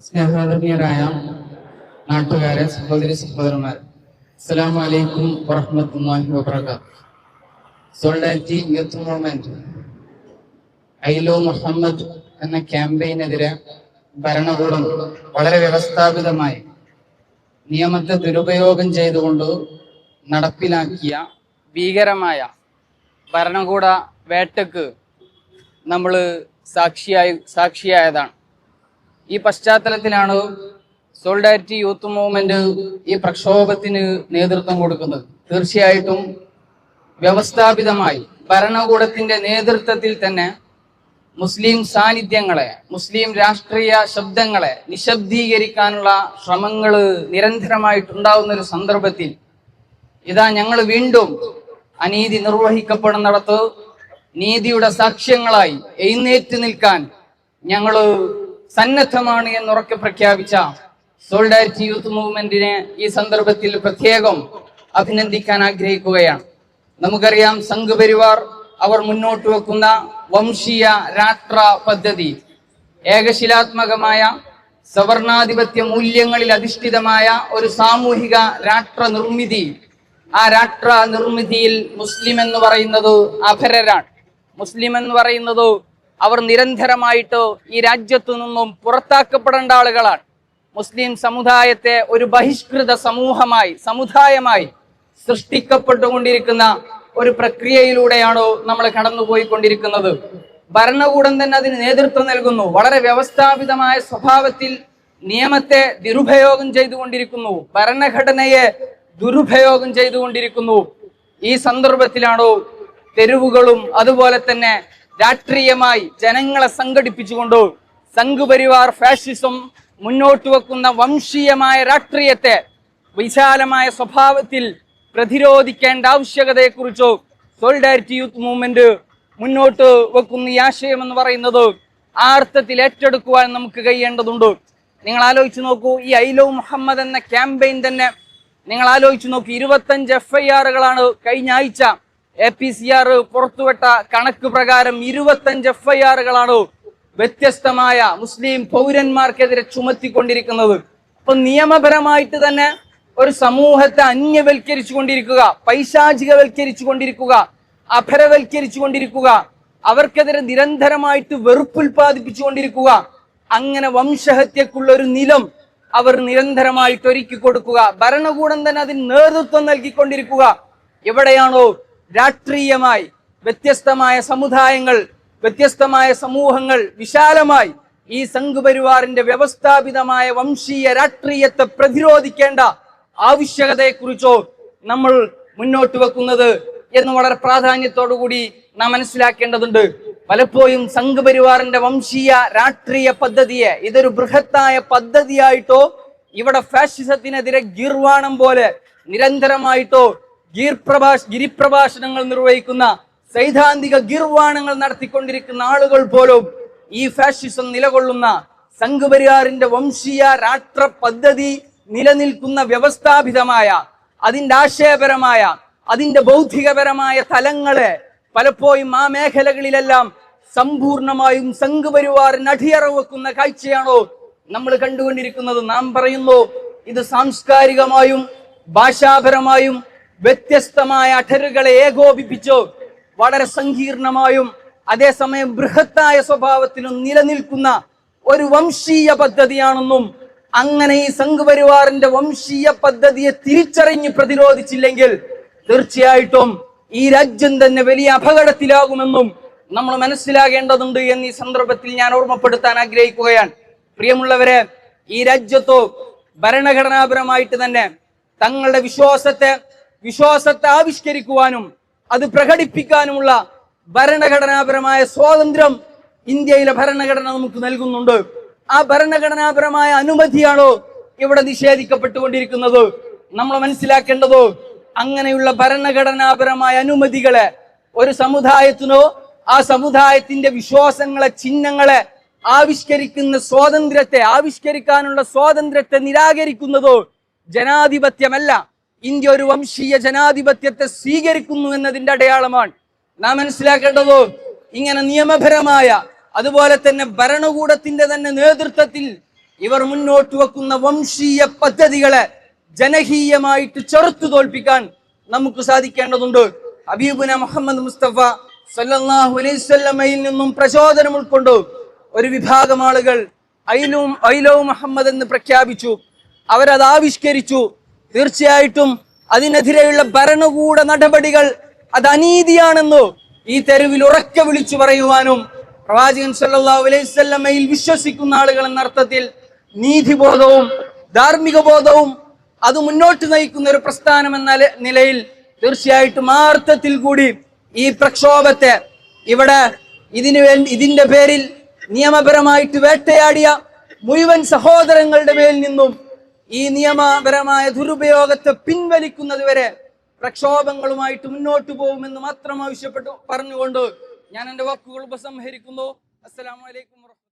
സ്നേഹാദരണീയരായ നാട്ടുകാരെ സഹോദരി സഹോദരന്മാർ അസ്സലാമു അലൈക്കും വറഹ്മത്തുള്ളാഹി വബറകാത്ത് youth movement I love Muhammad എന്ന ക്യാമ്പയിനെതിരെ ഭരണകൂടം വളരെ വ്യവസ്ഥാപിതമായി നിയമത്തെ ദുരുപയോഗം ചെയ്തുകൊണ്ട് നടപ്പിലാക്കിയ ഭീകരമായ ഭരണകൂട വേട്ടക്ക് നമ്മൾ സാക്ഷിയായി സാക്ഷിയായതാണ്. ഈ പശ്ചാത്തലത്തിലാണ് സോൾഡാരിറ്റി യൂത്ത് മൂവ്മെന്റ് ഈ പ്രക്ഷോഭത്തിന് നേതൃത്വം കൊടുക്കുന്നത്. തീർച്ചയായിട്ടും വ്യവസ്ഥാപിതമായി ഭരണകൂടത്തിന്റെ നേതൃത്വത്തിൽ തന്നെ മുസ്ലിം സാന്നിധ്യങ്ങളെ മുസ്ലിം രാഷ്ട്രീയ ശബ്ദങ്ങളെ നിശബ്ദീകരിക്കാനുള്ള ശ്രമങ്ങൾ നിരന്തരമായിട്ടുണ്ടാവുന്ന ഒരു സന്ദർഭത്തിൽ ഇതാ ഞങ്ങൾ വീണ്ടും അനീതി നിർവഹിക്കപ്പെടുന്നിടത്ത് നീതിയുടെ സാക്ഷ്യങ്ങളായി എഴുന്നേറ്റ് നിൽക്കാൻ ഞങ്ങൾ സന്നദ്ധമാണ് എന്നുറക്കെ പ്രഖ്യാപിച്ച സോൾഡാരിറ്റി യൂത്ത് മൂവ്മെന്റിനെ ഈ സന്ദർഭത്തിൽ പ്രത്യേകം അഭിനന്ദിക്കാൻ ആഗ്രഹിക്കുകയാണ്. നമുക്കറിയാം സംഘപരിവാർ അവർ മുന്നോട്ട് വെക്കുന്ന വംശീയ രാഷ്ട്ര പദ്ധതി ഏകശിലാത്മകമായ സവർണാധിപത്യ മൂല്യങ്ങളിൽ അധിഷ്ഠിതമായ ഒരു സാമൂഹിക രാഷ്ട്ര നിർമ്മിതി. ആ രാഷ്ട്ര നിർമ്മിതിയിൽ മുസ്ലിം എന്ന് പറയുന്നത് അപരരാണ്. മുസ്ലിം എന്ന് പറയുന്നത് അവർ നിരന്തരമായിട്ട് ഈ രാജ്യത്തു നിന്നും പുറത്താക്കപ്പെടേണ്ട ആളുകളാണ്. മുസ്ലിം സമുദായത്തെ ഒരു ബഹിഷ്കൃത സമൂഹമായി സമുദായമായി സൃഷ്ടിക്കപ്പെട്ടുകൊണ്ടിരിക്കുന്ന ഒരു പ്രക്രിയയിലൂടെയാണ് നമ്മൾ കടന്നുപോയിക്കൊണ്ടിരിക്കുന്നത്. ഭരണകൂടം തന്നെ അതിന് നേതൃത്വം നൽകുന്നു. വളരെ വ്യവസ്ഥാപിതമായ സ്വഭാവത്തിൽ നിയമത്തെ ദുരുപയോഗം ചെയ്തുകൊണ്ടിരിക്കുന്നു. ഭരണഘടനയെ ദുരുപയോഗം ചെയ്തുകൊണ്ടിരിക്കുന്നു. ഈ സന്ദർഭത്തിലാണോ തെരുവുകളും അതുപോലെ തന്നെ രാഷ്ട്രീയമായി ജനങ്ങളെ സംഘടിപ്പിച്ചുകൊണ്ട് സംഘപരിവാർ ഫാഷിസം മുന്നോട്ട് വെക്കുന്ന വംശീയമായ രാഷ്ട്രീയത്തെ വിശാലമായ സ്വഭാവത്തിൽ പ്രതിരോധിക്കേണ്ട ആവശ്യകതയെക്കുറിച്ചോ സോളിഡാരിറ്റി യൂത്ത് മൂവ്മെന്റ് മുന്നോട്ട് വെക്കുന്ന ഈ ആശയം എന്ന് പറയുന്നത് ആർത്ഥത്തിൽ ഏറ്റെടുക്കുവാൻ നമുക്ക് കഴിയേണ്ടതുണ്ട്. നിങ്ങൾ ആലോചിച്ച് നോക്കൂ ഈ ഐലോ മുഹമ്മദ് എന്ന ക്യാമ്പയിൻ തന്നെ നിങ്ങൾ ആലോചിച്ച് നോക്കൂ ഇരുപത്തഞ്ച് എഫ് ഐ ആറുകളാണ് കഴിഞ്ഞ ആഴ്ച എ പി സി ആർ പുറത്തുവിട്ട കണക്ക് പ്രകാരം ഇരുപത്തഞ്ച് എഫ് വ്യത്യസ്തമായ മുസ്ലിം പൗരന്മാർക്കെതിരെ ചുമത്തിക്കൊണ്ടിരിക്കുന്നത്. അപ്പൊ നിയമപരമായിട്ട് തന്നെ ഒരു സമൂഹത്തെ അന്യവൽക്കരിച്ചു കൊണ്ടിരിക്കുക പൈശാചികവൽക്കരിച്ചു കൊണ്ടിരിക്കുക അപരവൽക്കരിച്ചു കൊണ്ടിരിക്കുക അവർക്കെതിരെ നിരന്തരമായിട്ട് വെറുപ്പുൽപാദിപ്പിച്ചു കൊണ്ടിരിക്കുക അങ്ങനെ വംശഹത്യക്കുള്ള ഒരു നിലം അവർ നിരന്തരമായിട്ട് ഒരുക്കി കൊടുക്കുക ഭരണകൂടം തന്നെ അതിന് നേതൃത്വം നൽകിക്കൊണ്ടിരിക്കുക. എവിടെയാണോ രാഷ്ട്രീയമായി വ്യത്യസ്തമായ സമുദായങ്ങൾ വ്യത്യസ്തമായ സമൂഹങ്ങൾ വിശാലമായി ഈ സംഘപരിവാറിന്റെ വ്യവസ്ഥാപിതമായ വംശീയ രാഷ്ട്രീയത്തെ പ്രതിരോധിക്കേണ്ട ആവശ്യകതയെക്കുറിച്ചോ നമ്മൾ മുന്നോട്ട് വെക്കുന്നത് എന്ന് വളരെ പ്രാധാന്യത്തോടുകൂടി നാം മനസ്സിലാക്കേണ്ടതുണ്ട്. പലപ്പോഴും സംഘപരിവാറിന്റെ വംശീയ രാഷ്ട്രീയ പദ്ധതിയെ ഇതൊരു ബൃഹത്തായ പദ്ധതിയായിട്ടോ ഇവിടെ ഫാഷിസത്തിനെതിരെ ഗീർവാണം പോലെ നിരന്തരമായിട്ടോ ഗീർ പ്രഭാഷ ഗിരിപ്രഭാഷണങ്ങൾ നിർവഹിക്കുന്ന സൈദ്ധാന്തിക ഗീർവാണങ്ങൾ നടത്തിക്കൊണ്ടിരിക്കുന്ന ആളുകൾ പോലും ഈ ഫാഷിസം നിലകൊള്ളുന്ന സംഘപരിവാറിന്റെ വംശീയ രാഷ്ട്ര പദ്ധതി നിലനിൽക്കുന്ന വ്യവസ്ഥാപിതമായ അതിന്റെ ആശയപരമായ അതിന്റെ ബൗദ്ധികപരമായ തലങ്ങളെ പലപ്പോഴും ആ മേഖലകളിലെല്ലാം സമ്പൂർണമായും സംഘപരിവാറിന് അടിയറവെക്കുന്ന കാഴ്ചയാണോ നമ്മൾ കണ്ടുകൊണ്ടിരിക്കുന്നത്. നാം പറയുന്നു ഇത് സാംസ്കാരികമായും ഭാഷാപരമായും വ്യത്യസ്തമായ അഠരുകളെ ഏകോപിപ്പിച്ചു വളരെ സങ്കീർണമായും അതേസമയം ബൃഹത്തായ സ്വഭാവത്തിലും നിലനിൽക്കുന്ന ഒരു വംശീയ പദ്ധതിയാണെന്നും അങ്ങനെ ഈ സംഘപരിവാറിന്റെ വംശീയ പദ്ധതിയെ തിരിച്ചറിഞ്ഞ് പ്രതിരോധിച്ചില്ലെങ്കിൽ തീർച്ചയായിട്ടും ഈ രാജ്യം തന്നെ വലിയ അപകടത്തിലാകുമെന്നും നമ്മൾ മനസ്സിലാകേണ്ടതുണ്ട് എന്ന് ഈ സന്ദർഭത്തിൽ ഞാൻ ഓർമ്മപ്പെടുത്താൻ ആഗ്രഹിക്കുകയാണ്. പ്രിയമുള്ളവരെ ഈ രാജ്യത്തോ ഭരണഘടനാപരമായിട്ട് തന്നെ തങ്ങളുടെ വിശ്വാസത്തെ വിശ്വാസത്തെ ആവിഷ്കരിക്കുവാനും അത് പ്രകടിപ്പിക്കാനുമുള്ള ഭരണഘടനാപരമായ സ്വാതന്ത്ര്യം ഇന്ത്യയിലെ ഭരണഘടന നമുക്ക് നൽകുന്നുണ്ട്. ആ ഭരണഘടനാപരമായ അനുമതിയാണോ ഇവിടെ നിഷേധിക്കപ്പെട്ടുകൊണ്ടിരിക്കുന്നത്? നമ്മൾ മനസ്സിലാക്കേണ്ടതോ അങ്ങനെയുള്ള ഭരണഘടനാപരമായ അനുമതികളെ ഒരു സമുദായത്തിനോ ആ സമുദായത്തിന്റെ വിശ്വാസങ്ങളെ ചിഹ്നങ്ങളെ ആവിഷ്കരിക്കുന്ന സ്വാതന്ത്ര്യത്തെ ആവിഷ്കരിക്കാനുള്ള സ്വാതന്ത്ര്യത്തെ നിരാകരിക്കുന്നതോ ജനാധിപത്യമല്ല. ഇന്ത്യ ഒരു വംശീയ ജനാധിപത്യത്തെ സ്വീകരിക്കുന്നു എന്നതിന്റെ അടയാളമാണ്. നാം മനസ്സിലാക്കേണ്ടത് ഇങ്ങനെ നിയമപരമായ അതുപോലെ തന്നെ ഭരണകൂടത്തിന്റെ തന്നെ നേതൃത്വത്തിൽ ഇവർ മുന്നോട്ട് വെക്കുന്ന വംശീയ പദ്ധതികളെ ജനകീയമായിട്ട് ചെറുത്തു തോൽപ്പിക്കാൻ നമുക്ക് സാധിക്കേണ്ടതുണ്ട്. ഹബീബുന മുഹമ്മദ് മുസ്തഫ സല്ലല്ലാഹു അലൈഹി വസല്ലമയിൽ നിന്നും പ്രചോദനം ഉൾക്കൊണ്ട് ഒരു വിഭാഗം ആളുകൾ ഐലും ഐലോ മുഹമ്മദ് എന്ന് പ്രഖ്യാപിച്ചു. അവരത് ആവിഷ്കരിച്ചു. തീർച്ചയായിട്ടും അതിനെതിരെയുള്ള ഭരണകൂട നടപടികൾ അത് അനീതിയാണെന്ന് ഈ തെരുവിൽ ഉറക്കെ വിളിച്ചു പറയുവാനും പ്രവാചകൻ വസല്ലമയിൽ വിശ്വസിക്കുന്ന ആളുകൾ എന്ന അർത്ഥത്തിൽ നീതിബോധവും ധാർമ്മിക ബോധവും അത് മുന്നോട്ട് നയിക്കുന്ന ഒരു പ്രസ്ഥാനം എന്ന നിലയിൽ തീർച്ചയായിട്ടും ആ അർത്ഥത്തിൽ കൂടി ഈ പ്രക്ഷോഭത്തെ ഇവിടെ ഇതിനു വേണ്ടി ഇതിന്റെ പേരിൽ നിയമപരമായിട്ട് വേട്ടയാടിയ മുഴുവൻ സഹോദരങ്ങളുടെ മേൽ നിന്നും ഈ നിയമപരമായ ദുരുപയോഗത്തെ പിൻവലിക്കുന്നത് വരെ പ്രക്ഷോഭങ്ങളുമായിട്ട് മുന്നോട്ട് പോകുമെന്ന് മാത്രം ആവശ്യപ്പെട്ടു പറഞ്ഞുകൊണ്ട് ഞാൻ എന്റെ വാക്കുകൾ ഉപസംഹരിക്കുന്നു. അസ്സലാമു അലൈക്കും വറഹ്മത്തുള്ളാഹി